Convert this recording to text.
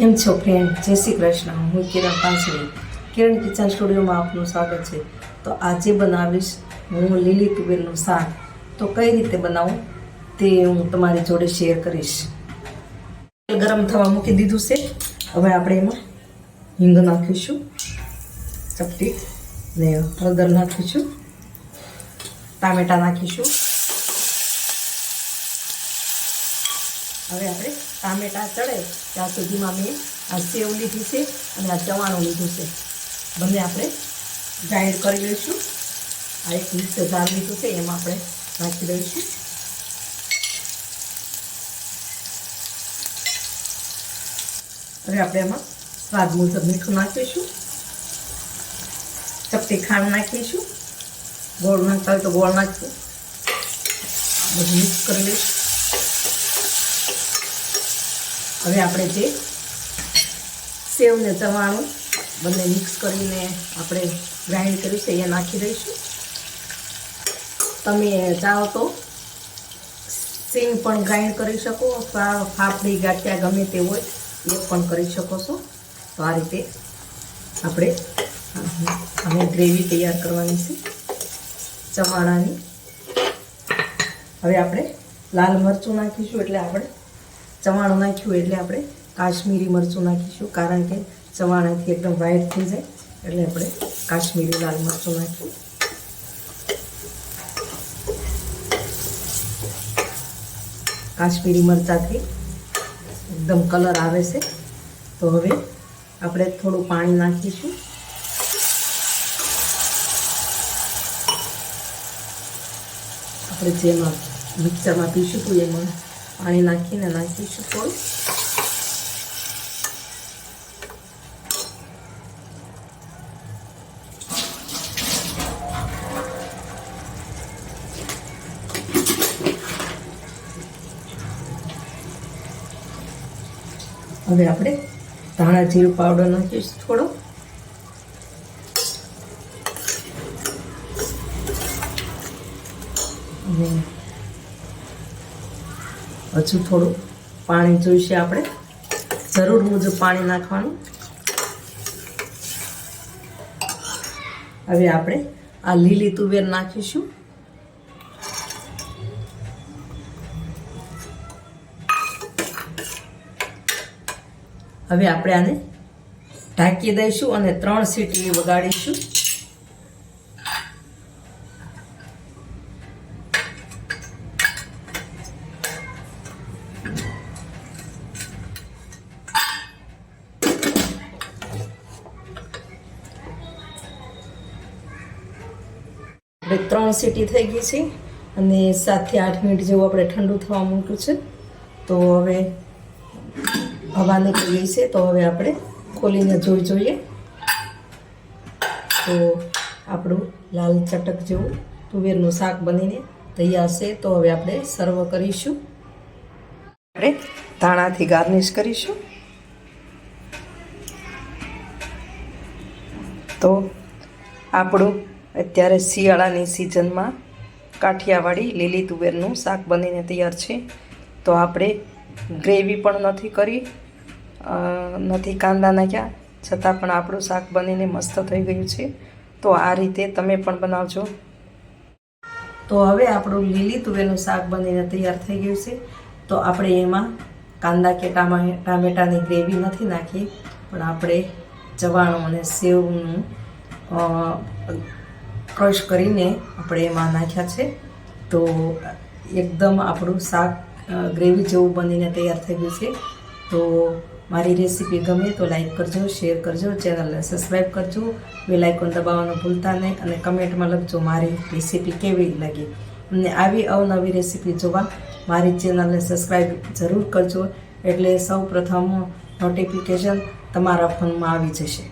કેમ છો ફ્રેન્ડ જય શ્રી કૃષ્ણ. હું કિરણ પાંચવી કિરણ કિચન સ્ટુડિયોમાં આપનું સ્વાગત છે. તો આજે બનાવીશ હું લીલી તુવેરનું શાક. તો કઈ રીતે બનાવું તે હું તમારી જોડે શેર કરીશ. તેલ ગરમ થવા મૂકી દીધું છે. હવે આપણે એમાં હિંગ નાખીશું, ચપટી ને હળદર નાખીશું, ટામેટા નાખીશું. હવે આપણે ટામેટા ચડે, ત્યાં સુધીમાં મેં આ સેવ લીધી છે અને આ ચવાણું લીધું છે. બંને આપણે ગ્રાઇન્ડ કરી લઈશું. આ એક મિક્સ જાર લીધું છે, એમાં આપણે નાખી દઈશું. હવે આપણે એમાં સ્વાદ મુજબ મીઠું નાખીશું. ચપટી ખાંડ નાખીશું. ગોળ નાખતા હોય તો ગોળ નાખશું. બધું મિક્સ કરી લઈશું. હવે આપણે જે સેવ ને ચવાણું બંને મિક્સ કરીને આપણે ગ્રાઇન્ડ કર્યું છે એ નાખી દઈશું. તમે ચાહો તો સિંગ પણ ગ્રાઇન્ડ કરી શકો, અથવા ફાફડી ગાંઠિયા ગમે તે હોય, એ પણ કરી શકો છો. તો આ રીતે આપણે અમે ગ્રેવી તૈયાર કરવાની છે, ચવાણાની. હવે આપણે લાલ મરચું નાખીશું, એટલે આપણે ચવાણું નાખ્યું એટલે આપણે કાશ્મીરી મરચું નાખીશું. કારણ કે ચવાણાથી એકદમ વ્હાઈટ થઈ જાય એટલે આપણે કાશ્મીરી લાલ મરચું નાખ્યું. કાશ્મીરી મરચાંથી એકદમ કલર આવે છે. તો હવે આપણે થોડું પાણી નાખીશું. આપણે જેમાં મિક્સરમાં પીશું હતું એમાં પાણી નાખીને નાખીશું થોડું હવે આપણે ધાણા જીરું પાવડર નાખીશું થોડો અને હજુ થોડું પાણી જોઈશે આપણે. જરૂર મુજબ પાણી નાખવાનું. હવે આપણે આ લીલી તુવેર નાખીશું. હવે આપણે આને ઢાંકી દઈશું અને ત્રણ સીટી વગાડીશું. આપણે ત્રણ સીટી થઈ ગઈ છે અને સાતથી આઠ મિનિટ જેવું આપણે ઠંડુ થવા મૂક્યું છે. તો હવે હવા નીકળી ગઈ છે, તો હવે આપણે ખોલીને જોઈ જોઈએ. તો આપણું લાલ ચટક જેવું તુવેરનું શાક બનીને તૈયાર છે, તો હવે આપણે સર્વ કરીશું. આપણે ધાણાથી ગાર્નિશ કરીશું. તો આપણું અત્યારે શિયાળાની સિઝનમાં કાઠિયાવાડી લીલી તુવેરનું શાક બનીને તૈયાર છે. તો આપણે ગ્રેવી પણ નથી કરી નથી કાંદા નાખ્યા, છતાં પણ આપણું શાક બનીને મસ્ત થઈ ગયું છે. તો આ રીતે તમે પણ બનાવજો. તો હવે આપણું લીલી તુવેરનું શાક બનીને તૈયાર થઈ ગયું છે. તો આપણે એમાં કાંદા કે ટામા, ટામેટાની ગ્રેવી નથી નાખી, પણ આપણે ચવાણું અને સેવનું ક્રશ કરીને આપણે એમાં નાખ્યા છે. તો એકદમ આપણું શાક ગ્રેવી જેવું બનીને તૈયાર થઈ ગયું છે. તો મારી રેસીપી ગમે તો લાઈક કરજો શેર કરજો ચેનલને સબસ્ક્રાઈબ કરજો. બેલ આઇકોન દબાવવાનું ભૂલતા નહીં અને કમેન્ટમાં લખજો મારી રેસીપી કેવી લાગી. અને આવી અવનવી રેસીપી જોવા મારી ચેનલને સબસ્ક્રાઈબ જરૂર કરજો. એટલે સૌ પ્રથમ નોટિફિકેશન તમારા ફોનમાં આવી જશે.